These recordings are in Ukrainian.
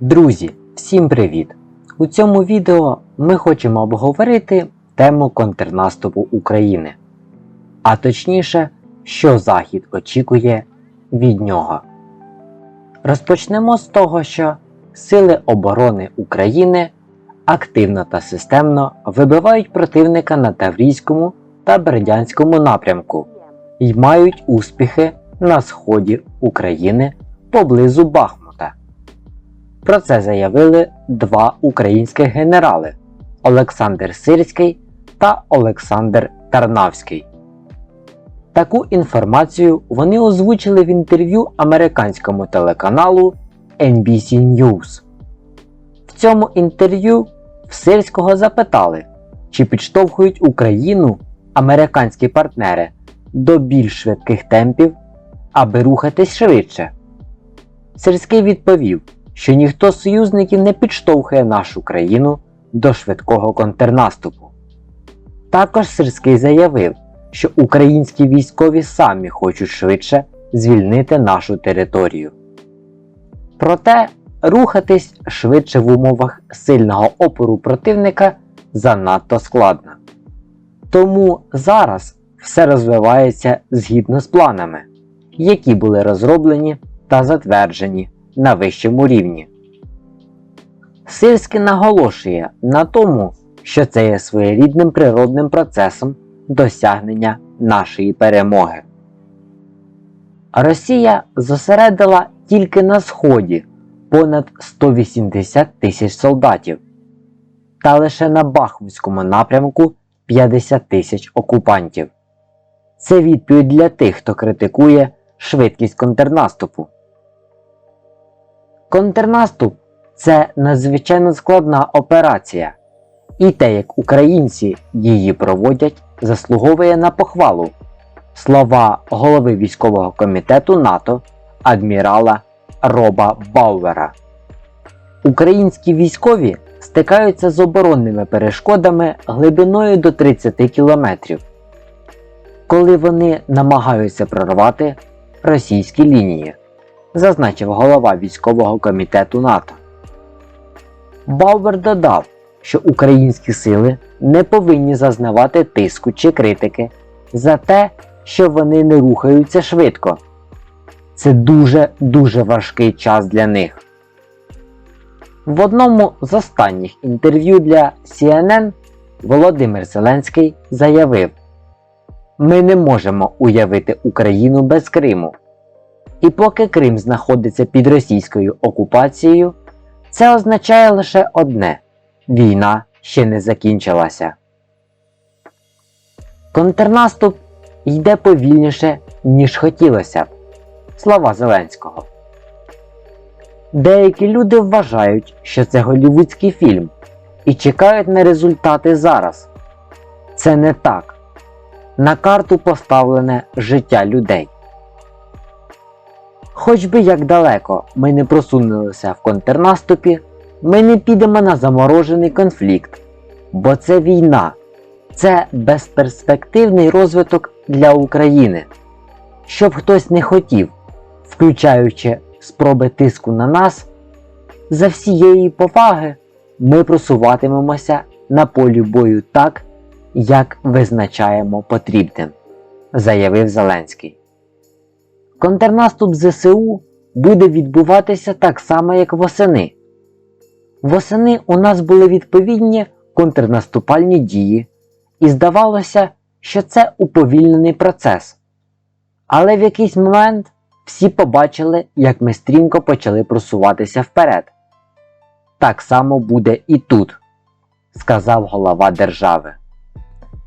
Друзі, всім привіт! У цьому відео ми хочемо обговорити тему контрнаступу України. А точніше, що Захід очікує від нього. Розпочнемо з того, що Сили оборони України активно та системно вибивають противника на Таврійському та Бердянському напрямку і мають успіхи на сході України поблизу Бахмута. Про це заявили два українських генерали Олександр Сирський та Олександр Тарнавський. Таку інформацію вони озвучили в інтерв'ю американському телеканалу NBC News. В цьому інтерв'ю в Сирського запитали, чи підштовхують Україну американські партнери до більш швидких темпів, аби рухатись швидше. Сирський відповів, що ніхто з союзників не підштовхує нашу країну до швидкого контрнаступу. Також Сирський заявив, що українські військові самі хочуть швидше звільнити нашу територію. Проте рухатись швидше в умовах сильного опору противника занадто складно. Тому зараз все розвивається згідно з планами, які були розроблені та затверджені на вищому рівні. Сирський наголошує на тому, що це є своєрідним природним процесом досягнення нашої перемоги. Росія зосередила тільки на Сході понад 180 тисяч солдатів та лише на Бахмутському напрямку 50 тисяч окупантів. Це відповідь для тих, хто критикує швидкість контрнаступу. Контрнаступ це надзвичайно складна операція, і те, як українці її проводять, заслуговує на похвалу. Слова голови військового комітету НАТО адмірала Роба Бауера. Українські військові стикаються з оборонними перешкодами глибиною до 30 кілометрів, коли вони намагаються прорвати російські лінії, зазначив голова військового комітету НАТО. Бауер додав, що українські сили не повинні зазнавати тиску чи критики за те, що вони не рухаються швидко. Це дуже-дуже важкий час для них. В одному з останніх інтерв'ю для CNN Володимир Зеленський заявив: Ми не можемо уявити Україну без Криму. І поки Крим знаходиться під російською окупацією, це означає лише одне: війна ще не закінчилася. Контрнаступ йде повільніше, ніж хотілося б. Слова Зеленського. Деякі люди вважають, що це голівудський фільм і чекають на результати зараз. Це не так. На карту поставлене життя людей. Хоч би як далеко ми не просунулися в контрнаступі, ми не підемо на заморожений конфлікт, бо це війна, це безперспективний розвиток для України. Щоб хтось не хотів, включаючи спроби тиску на нас, за всієї поваги ми просуватимемося на полі бою так, як визначаємо потрібним, заявив Зеленський. Контрнаступ ЗСУ буде відбуватися так само, як восени. Восени у нас були відповідні контрнаступальні дії, і здавалося, що це уповільнений процес. Але в якийсь момент всі побачили, як ми стрімко почали просуватися вперед. Так само буде і тут, сказав голова держави.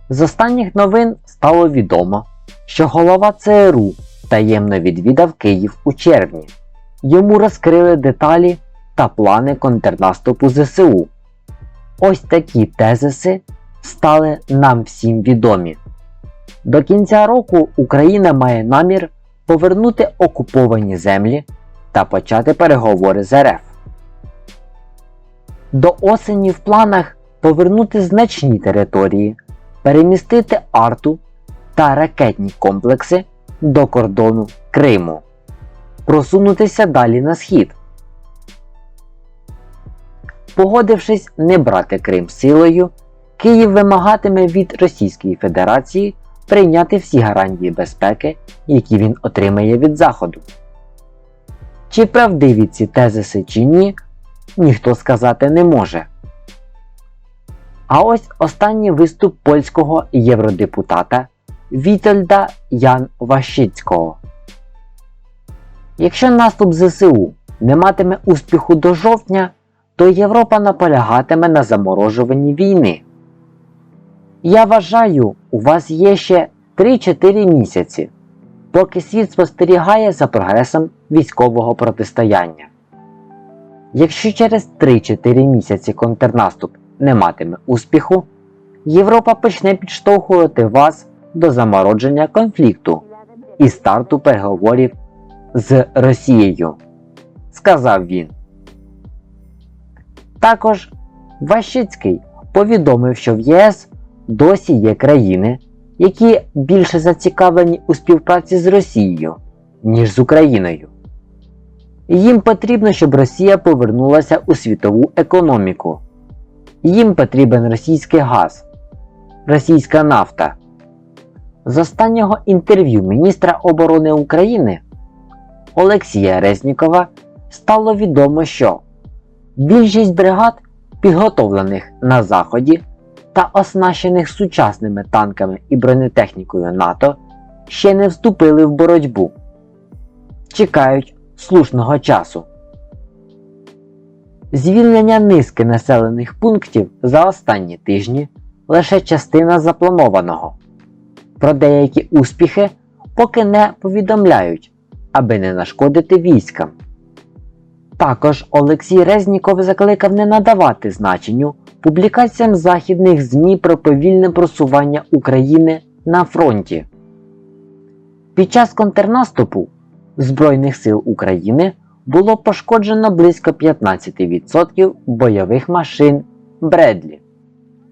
З останніх новин стало відомо, що голова ЦРУ таємно відвідав Київ у червні. Йому розкрили деталі та плани контрнаступу ЗСУ. Ось такі тезиси стали нам всім відомі. До кінця року Україна має намір повернути окуповані землі та почати переговори з РФ. До осені в планах повернути значні території, перемістити арту та ракетні комплекси до кордону Криму, просунутися далі на схід. Погодившись не брати Крим силою, Київ вимагатиме від Російської Федерації прийняти всі гарантії безпеки, які він отримає від Заходу. Чи правдиві ці тезиси чи ні, ніхто сказати не може. А ось останній виступ польського євродепутата Вітольда Ян Вашицького. Якщо наступ ЗСУ не матиме успіху до жовтня, то Європа наполягатиме на заморожуванні війни. Я вважаю, у вас є ще 3-4 місяці, поки світ спостерігає за прогресом військового протистояння. Якщо через 3-4 місяці контрнаступ не матиме успіху, Європа почне підштовхувати вас до замородження конфлікту і старту переговорів з Росією, сказав він. Також Ващицький повідомив, що в ЄС досі є країни, які більше зацікавлені у співпраці з Росією, ніж з Україною. Їм потрібно, щоб Росія повернулася у світову економіку. Їм потрібен російський газ, російська нафта. З останнього інтерв'ю міністра оборони України Олексія Резнікова стало відомо, що більшість бригад, підготовлених на Заході та оснащених сучасними танками і бронетехнікою НАТО, ще не вступили в боротьбу, чекають слушного часу. Звільнення низки населених пунктів за останні тижні лише частина запланованого. Про деякі успіхи поки не повідомляють, аби не нашкодити військам. Також Олексій Резніков закликав не надавати значенню публікаціям західних ЗМІ про повільне просування України на фронті. Під час контрнаступу Збройних сил України було пошкоджено близько 15% бойових машин Бредлі.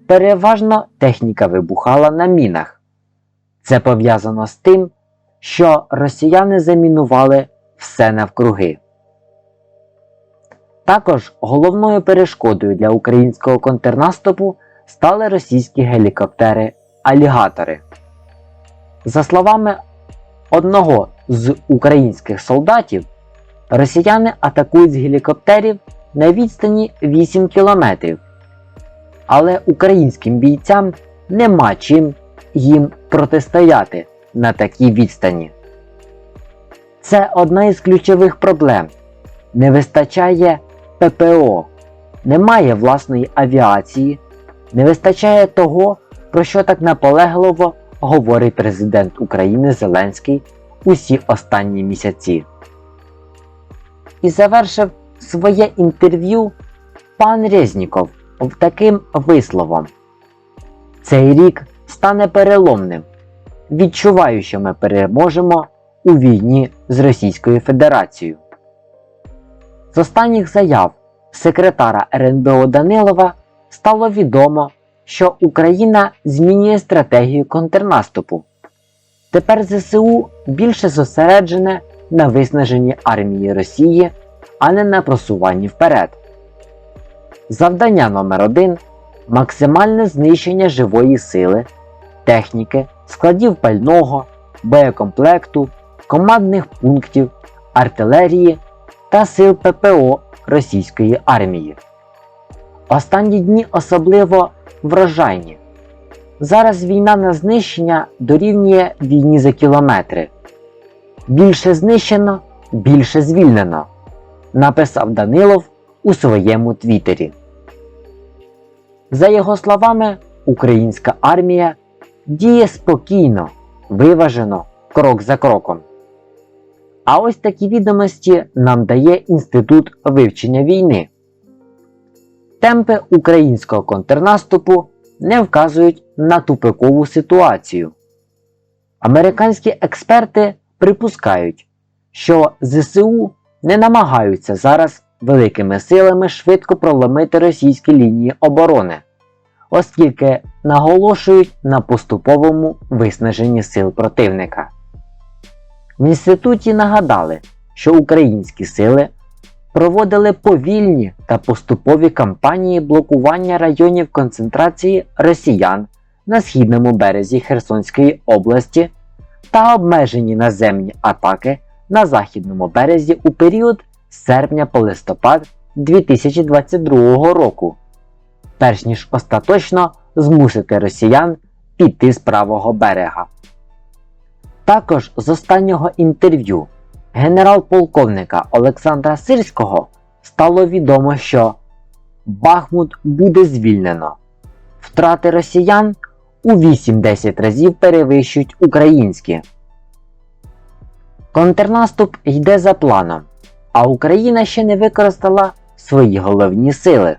Переважно техніка вибухала на мінах. Це пов'язано з тим, що росіяни замінували все навкруги. Також головною перешкодою для українського контрнаступу стали російські гелікоптери Алігатори. За словами одного з українських солдатів, росіяни атакують з гелікоптерів на відстані 8 кілометрів. Але українським бійцям нема чим їм протистояти на такій відстані. Це одна із ключових проблем. Не вистачає ППО, немає власної авіації, не вистачає того, про що так наполегливо говорить президент України Зеленський усі останні місяці. І завершив своє інтерв'ю пан Резніков таким висловом: Цей рік стане переломним. Відчуваю, що ми переможемо у війні з Російською Федерацією. З останніх заяв секретара РНБО Данилова стало відомо, що Україна змінює стратегію контрнаступу. Тепер ЗСУ більше зосереджене на виснаженні армії Росії, а не на просуванні вперед. Завдання номер 1 максимальне знищення живої сили, техніки, складів пального, боєкомплекту, командних пунктів, артилерії та сил ППО російської армії. Останні дні особливо врожайні. Зараз війна на знищення дорівнює війні за кілометри. Більше знищено, більше звільнено, написав Данилов у своєму твіттері. За його словами, українська армія діє спокійно, виважено, крок за кроком. А ось такі відомості нам дає Інститут вивчення війни. Темпи українського контрнаступу не вказують на тупикову ситуацію. Американські експерти припускають, що ЗСУ не намагаються зараз великими силами швидко проломити російські лінії оборони, оскільки наголошують на поступовому виснаженні сил противника. В інституті нагадали, що українські сили проводили повільні та поступові кампанії блокування районів концентрації росіян на східному березі Херсонської області та обмежені наземні атаки на західному березі у період з серпня по листопад 2022 року, перш ніж остаточно змусити росіян піти з правого берега. Також з останнього інтерв'ю генерал-полковника Олександра Сирського стало відомо, що Бахмут буде звільнено. Втрати росіян у 8-10 разів перевищують українські. Контрнаступ йде за планом, а Україна ще не використала свої головні сили.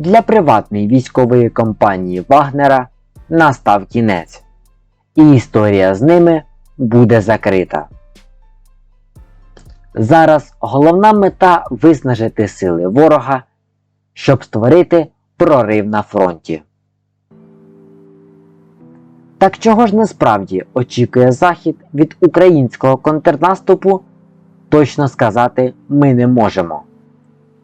Для приватної військової компанії Вагнера настав кінець, і історія з ними буде закрита. Зараз головна мета виснажити сили ворога, щоб створити прорив на фронті. Так чого ж насправді очікує Захід від українського контрнаступу, точно сказати ми не можемо.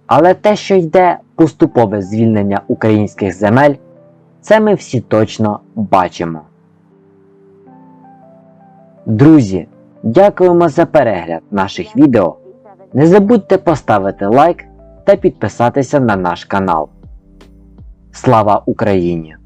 Але те, що йде поступове звільнення українських земель, це ми всі точно бачимо. Друзі, дякуємо за перегляд наших відео. Не забудьте поставити лайк та підписатися на наш канал. Слава Україні!